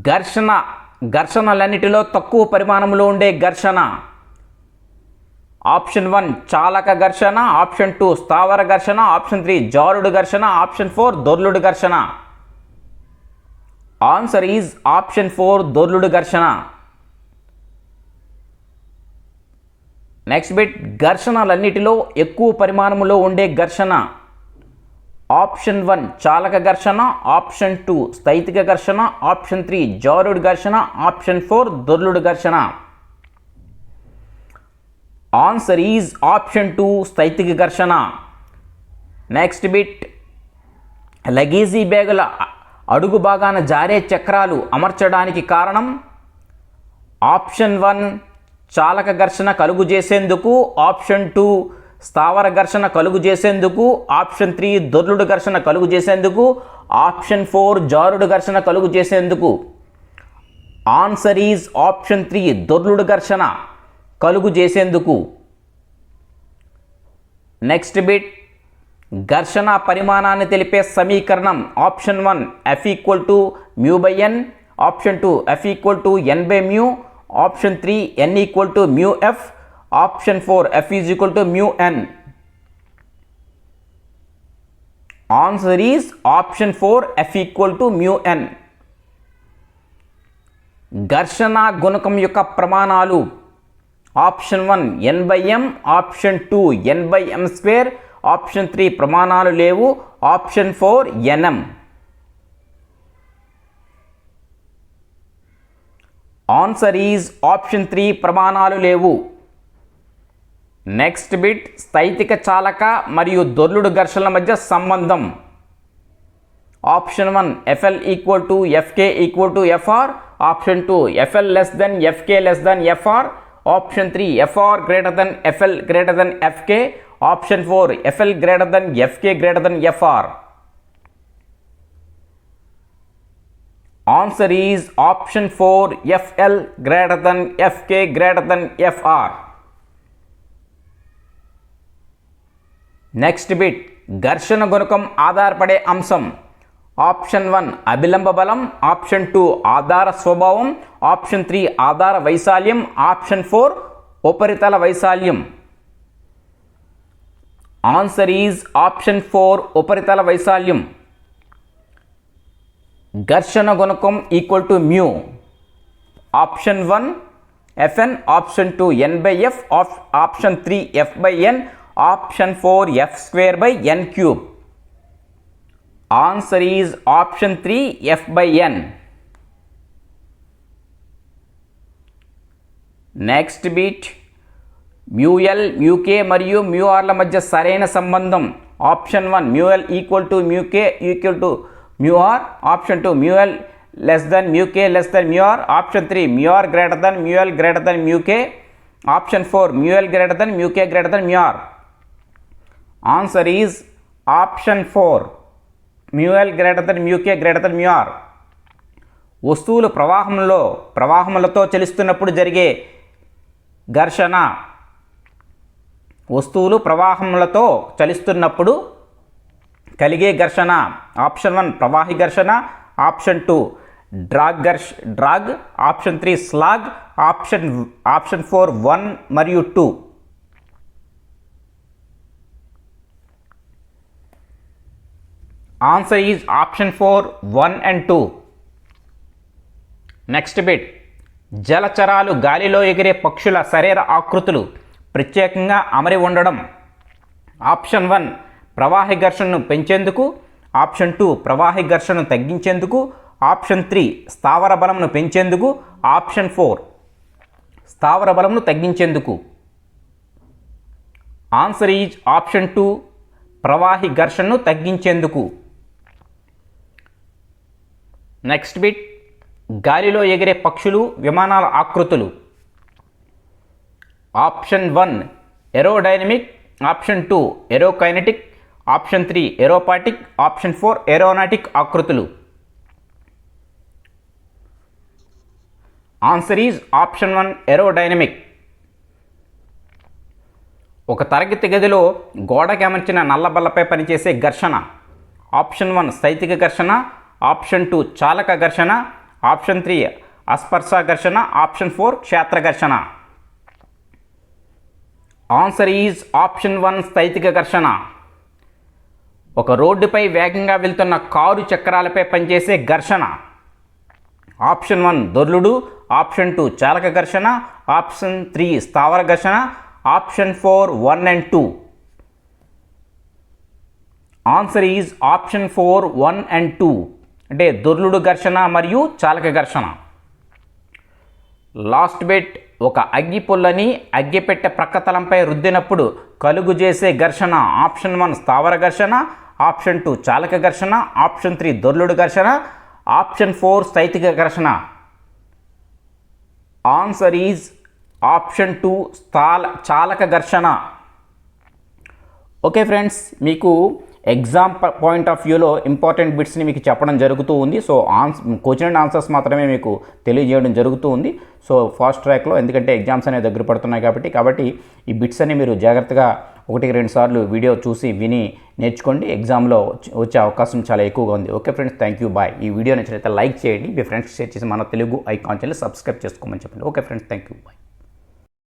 ఘర్షణ ఘర్షణలన్నిటిలో తక్కువ పరిమాణంలో ఉండే ఘర్షణ. ఆప్షన్ వన్ చాలక ఘర్షణ ఆప్షన్ టూ స్థావర ఘర్షణ ఆప్షన్ త్రీ జారుడు ఘర్షణ ఆప్షన్ ఫోర్ దొర్లుడు ఘర్షణ. ఆన్సర్ ఈజ్ ఆప్షన్ ఫోర్ దొర్లుడు ఘర్షణ. నెక్స్ట్ బిట్ ఘర్షణలన్నిటిలో ఎక్కువ పరిమాణంలో ఉండే ఘర్షణ. ఆప్షన్ వన్ చాలక ఘర్షణ ఆప్షన్ టూ స్థైతిక ఘర్షణ ఆప్షన్ త్రీ జారుడు ఘర్షణ ఆప్షన్ ఫోర్ దొర్లుడు ఘర్షణ. ఆన్సర్ ఈజ్ ఆప్షన్ టూ స్థైతిక ఘర్షణ. నెక్స్ట్ బిట్ లగేజీ బ్యాగుల అడుగు భాగాన జారే చక్రాలు అమర్చడానికి కారణం? ఆప్షన్ వన్ చాలక ఘర్షణ కలుగు చేసేందుకు. ఆప్షన్ టూ స్థావర ఘర్షణ కలుగు చేసేందుకు ఆప్షన్ త్రీ దొర్లుడు ఘర్షణ కలుగు చేసేందుకు ఆప్షన్ ఫోర్ జారుడు ఘర్షణ కలుగు చేసేందుకు. ఆన్సర్ ఈజ్ ఆప్షన్ త్రీ దొర్లుడు ఘర్షణ కలుగు చేసేందుకు. నెక్స్ట్ బిట్ ఘర్షణ పరిమాణాన్ని తెలిపే సమీకరణం option one F equal to mu by N option two F equal to N by mu option three N equal to mu F option four F is equal to mu N answer is option four F equal to mu N ఘర్షణ గుణకం యొక్క ప్రమాణాలు. Option one N by M option two N by M square option three ప్రమాణాలు లేవు. Option four NM answer is option three ప్రమాణాలు లేవు. Next bit స్థైతిక చాలక మరియు దొర్లుడు ఘర్షణల మధ్య సంబంధం. Option one FL equal to FK equal to FR option two FL less than FK less than FR option three FR greater than FL greater than FK option four FL greater than FK greater than FR answer is option four FL greater than FK greater than FR next bit ఘర్షణ గుణకం ఆధారపడే అంశం. Option one అభిలంబ బలం. Option two ఆధార స్వభావం. Option three ఆధార వైశాల్యం. Option four ఉపరితల వైశాల్యం. ఆన్సర్ ఈజ్ ఆప్షన్ ఫోర్ ఉపరితల వైశాల్యం. ఘర్షణ గుణకం equal to mu option one FN option two N by F option three F by N option four F square by N cube answer is option three F by N next bit mu L mu K మరియు మ్యూఆర్ల మధ్య సరైన సంబంధం. Option one mu L equal to mu K equal to mu R option two mu L less than mu K less than mu R option three mu R greater than mu L greater than mu K option four mu L greater than mu K greater than mu R answer is option four mu L greater than mu K greater than mu R వస్తువులు ప్రవాహంలో ప్రవాహములతో చలిస్తున్నప్పుడు జరిగే ఘర్షణ. వస్తువులు ప్రవాహములతో చలిస్తున్నప్పుడు కలిగే ఘర్షణ. Option one ప్రవాహి ఘర్షణ. Option two drag ఘర్ష drag option three slag option option four one మరియు two answer is option four one and two next bit జలచరాలు గాలిలో ఎగిరే పక్షుల శరీర ఆకృతులు ప్రత్యేకంగా అమరి ఉండడం. ఆప్షన్ వన్ ప్రవాహి ఘర్షణను పెంచేందుకు. ఆప్షన్ టూ ప్రవాహి ఘర్షణను తగ్గించేందుకు. ఆప్షన్ త్రీ స్థావర బలంను పెంచేందుకు. ఆప్షన్ ఫోర్ స్థావర బలంను తగ్గించేందుకు. ఆన్సర్ ఈజ్ ఆప్షన్ టూ ప్రవాహి ఘర్షణను తగ్గించేందుకు. నెక్స్ట్ బిట్ గాలిలో ఎగిరే పక్షులు విమానాల ఆకృతులు. Option one aerodynamic option two aerokinetic option three aeropathic option four aeronautic ఆకృతులు. Answer is option one aerodynamic ఒక తరగతి గదిలో గోడకి అమర్చిన నల్లబల్లపై పనిచేసే ఘర్షణ. ఆప్షన్ వన్ స్థైతిక ఘర్షణ. ఆప్షన్ టూ చాలక ఘర్షణ ఆప్షన్ త్రీ అస్పర్శ ఘర్షణ ఆప్షన్ ఫోర్ క్షేత్ర ఘర్షణ. ఆన్సర్ ఈజ్ ఆప్షన్ వన్ స్థైతిక ఘర్షణ. ఒక రోడ్డుపై వేగంగా వెళ్తున్న కారు చక్రాలపై పనిచేసే ఘర్షణ. ఆప్షన్ వన్ దొర్లుడు ఆప్షన్ టూ చాలక ఘర్షణ ఆప్షన్ త్రీ స్థావర ఘర్షణ option four one and two. Answer is option four one and two. అంటే దొర్లుడు ఘర్షణ మరియు చాలక ఘర్షణ. లాస్ట్ బెట్ ఒక అగ్గి పుల్లని అగ్గిపెట్టె ప్రక్కతలంపై రుద్దినప్పుడు కలుగు చేసే ఘర్షణ ఆప్షన్ వన్ స్థావర ఘర్షణ ఆప్షన్ టూ చాలక ఘర్షణ ఆప్షన్ త్రీ దొర్లుడు ఘర్షణ ఆప్షన్ ఫోర్ స్థైతిక ఘర్షణ. ఆన్సర్ ఈజ్ ఆప్షన్ టూ స్థాల చాలక ఘర్షణ. ఓకే ఫ్రెండ్స్ మీకు ఎగ్జామ్ పాయింట్ ఆఫ్ వ్యూలో ఇంపార్టెంట్ బిట్స్ని మీకు చెప్పడం జరుగుతూ ఉంది. So Ann's question and answers మాత్రమే మీకు తెలియజేయడం జరుగుతూ ఉంది. సో ఫాస్ట్ ట్రాక్లో ఎందుకంటే ఎగ్జామ్స్ అనేవి దగ్గర పడుతున్నాయి కాబట్టి కాబట్టి ఈ బిట్స్ అన్ని మీరు జాగ్రత్తగా ఒకటికి రెండు సార్లు వీడియో చూసి విని నేర్చుకోండి. ఎగ్జామ్లో వచ్చే- అవకాశం చాలా ఎక్కువగా ఉంది. Okay friends thank you bye ఈ వీడియో నచ్చినైతే లైక్ చేయండి. మీ ఫ్రెండ్స్ షేర్ చేసి మన తెలుగు ఐకాన్ ఛానల్ సబ్స్క్రైబ్ చేసుకోమని చెప్పండి. Okay friends thank you bye